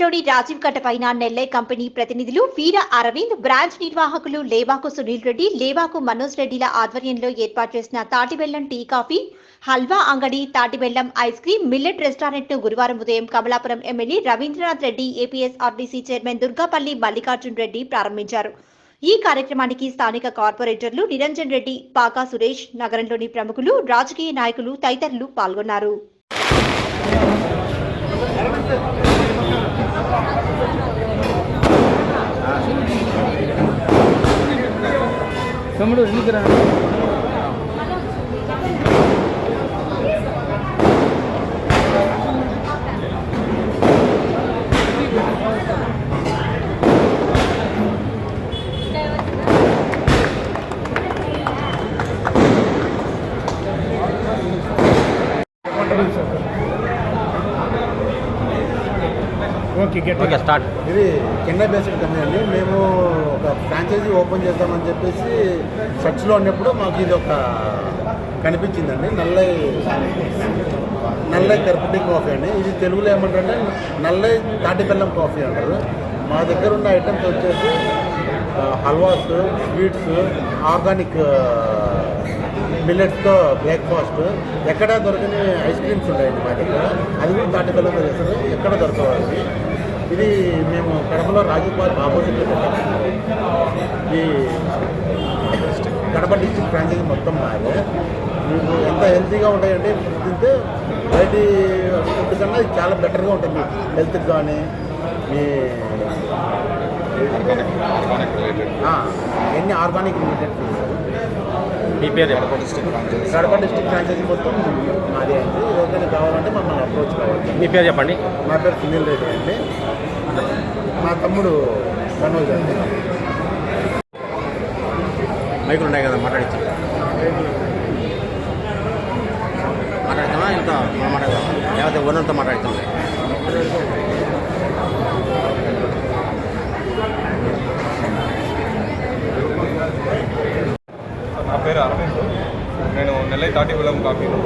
రోడ్లోని రాజీవ్ కట్ట పైన నెల్లై కంపెనీ ప్రతినిధులు వీర అరవింద్ బ్రాంచ్ నిర్వాహకులు లేవాకు సునీల్ రెడ్డి లేవాకు మనోజ్ రెడ్డిల ఆధ్వర్యంలో ఏర్పాటు చేసిన తాటిబెల్లం టీ కాఫీ హల్వా అంగడి తాటిబెల్లం ఐస్ క్రీమ్ మిల్లెట్ రెస్టారెంట్ను గురువారం ఉదయం Kamalapuram MLA Ravindranath Reddy APSRDC chairman Durgapalli Mallikarjun Reddy ప్రారంభించారు. ఈ కార్యక్రమానికి స్థానిక కార్పొరేటర్లు నిరంజన్ రెడ్డి పాకా సురేష్ నగరంలోని ప్రముఖులు రాజకీయ నాయకులు తదితరులు పాల్గొన్నారు. తమ్ముడు ఎందుకు రా ఓకే గెట్ ఓకే స్టార్ట్ ఇది చెన్నై బేస్డ్ కంపెనీ అండి. మేము ఒక ఫ్రాంచైజీ ఓపెన్ చేద్దామని చెప్పేసి సర్చ్లో ఉన్నప్పుడు మాకు ఇది ఒక కనిపించిందండి. నల్లై నల్లై కర్పటి కాఫీ అండి. ఇది తెలుగులో ఏమంటారంటే నల్లై తాటి బెల్లం కాఫీ అంటారు. మా దగ్గర ఉన్న ఐటమ్స్ వచ్చేసి హల్వాస్ స్వీట్స్ ఆర్గానిక్ మిల్లెట్స్తో బ్రేక్ఫాస్ట్. ఎక్కడ దొరకని ఐస్ క్రీమ్స్ ఉంటాయండి మా దగ్గర. అది కూడా తాటి బెల్లంతో చేస్తారు. ఎక్కడ దొరకవాలి ఇది మేము కడపలో రాజీవ్ పార్క్ ఆపోజిట్లో ఈ కడప డిస్టిక్ ఫ్రాంచైజీ మొత్తం మాదే. మీకు ఎంత హెల్తీగా ఉంటాయంటే తింటే బయట ఫుడ్ కన్నా ఇది చాలా బెటర్గా ఉంటుంది. మీ హెల్త్కి కానీ మీ ఎన్ని ఆర్గానిక్ రిలేటెడ్ మీ పేరు చెప్పండి. Kadapa district franchisee. మొత్తం మాదే అండి. ఎవరికైనా కావాలంటే మమ్మల్ని అప్రోచ్ కావాలి. మీ పేరు చెప్పండి. నా పేరు సునీల్ రెడ్డి అండి. మా తమ్ముడు మనోజ్ అండి. మైకులు ఉన్నాయి కదా మాట్లాడించి మాట్లాడతామా ఇంత మనం మాట్లాడతామా లేకపోతే ఓనర్తో మాట్లాడతాం నా పేరు అరవింద్ నేను Nellai Thati Vilam coffee one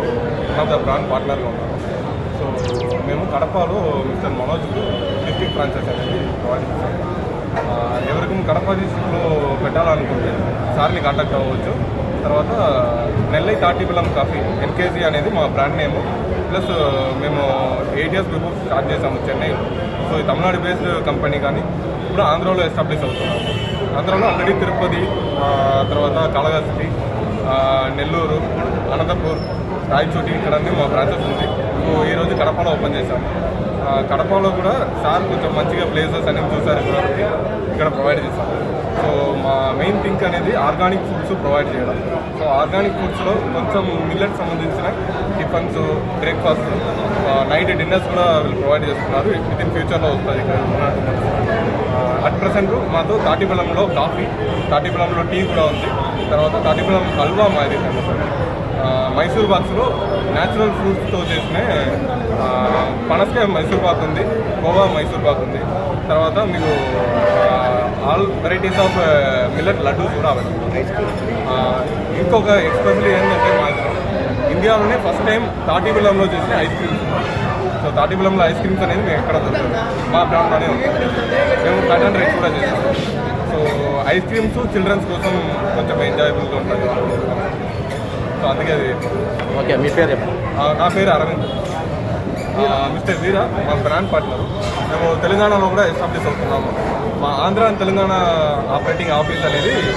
of the brand పార్ట్నర్గా ఉన్నాను. సో మేము కడపలో మిస్టర్ మనోజ్ డిస్ట్రిక్ట్ ఫ్రాంచైజ్ అనేది ప్రొవైడ్ చేస్తాం ఎవరికి కడప డిస్ట్రిక్ట్లో పెట్టాలనుకుంటే సార్ని కాంటాక్ట్ అవ్వచ్చు. తర్వాత నెల్లై తాటి విలం కాఫీ ఎన్కేజీ అనేది మా బ్రాండ్ నేమ్. ప్లస్ మేము ఎయిట్ ఇయర్స్ బిఫోర్ స్టార్ట్ చేసాము చెన్నైలో సో ఈ తమిళనాడు బేస్డ్ కంపెనీ కానీ ఇప్పుడు ఆంధ్రాలో ఎస్టాబ్లిష్ అవుతున్నాము. ఆంధ్రాలో ఆల్రెడీ తిరుపతి తర్వాత కాళహస్తి నెల్లూరు అనంతపూర్ రాయచోటి ఇక్కడన్నీ మా బ్రాంచెస్ ఉంది. ఈరోజు కడపలో ఓపెన్ చేశాము కడపలో కూడా సార్ కొంచెం మంచిగా ప్లేసెస్ అనేవి చూసారు కాబట్టి ఇక్కడ ప్రొవైడ్ చేశాం. సో మా మెయిన్ థింక్ అనేది ఆర్గానిక్ ఫుడ్స్ ప్రొవైడ్ చేయడం. సో ఆర్గానిక్ ఫుడ్స్లో కొంచెం మిల్లెట్ సంబంధించిన టిఫన్స్ బ్రేక్ఫాస్ట్ నైట్ డిన్నర్స్ కూడా వీళ్ళు ప్రొవైడ్ చేస్తున్నారు. విత్ ఇన్ ఫ్యూచర్లో వస్తుంది ఇక్కడ. అట్ ప్రజెంట్ మాతో తాటిబెల్లంలో కాఫీ తాటిపలంలో టీ కూడా ఉంది. తర్వాత తాటిపలం హల్వా మాది ఫేమస్ మైసూర్ బాక్స్లో న్యాచురల్ ఫ్రూట్స్తో చేసిన ఆ, పనసకాయ మైసూర్ పాక్ ఉంది కోవా మైసూర్ పాక్ ఉంది. తర్వాత మీకు all varieties of millet laddoos కూడా అవైలబుల్. ఇంకొక ఎక్స్పెషల్లీ ఏంటంటే మాది ఇండియాలోనే ఫస్ట్ టైం తాటి బెల్లంలో చేసిన ఐస్ క్రీమ్స్ సో తాటి బెల్లంలో ఐస్ క్రీమ్స్ అనేది మేము ఎక్కడ దొరకదు. మా ప్రాంతంలోనే ఉంటుంది మేము కట్ అండ్ రైస్ కూడా చేస్తాం. సో ఐస్ క్రీమ్స్ చిల్డ్రన్స్ కోసం కొంచెం ఎంజాయబుల్గా ఉంటుంది. సో అందుకే అది. ఓకే మీ పేరు నా పేరు అరవింద్. మిస్టర్ వీరా మా బ్రాండ్ పార్ట్నర్ మేము తెలంగాణలో కూడా ఎస్టాబ్లిష్ అవుతున్నాము. మా Andhra and Telangana operating office అనేది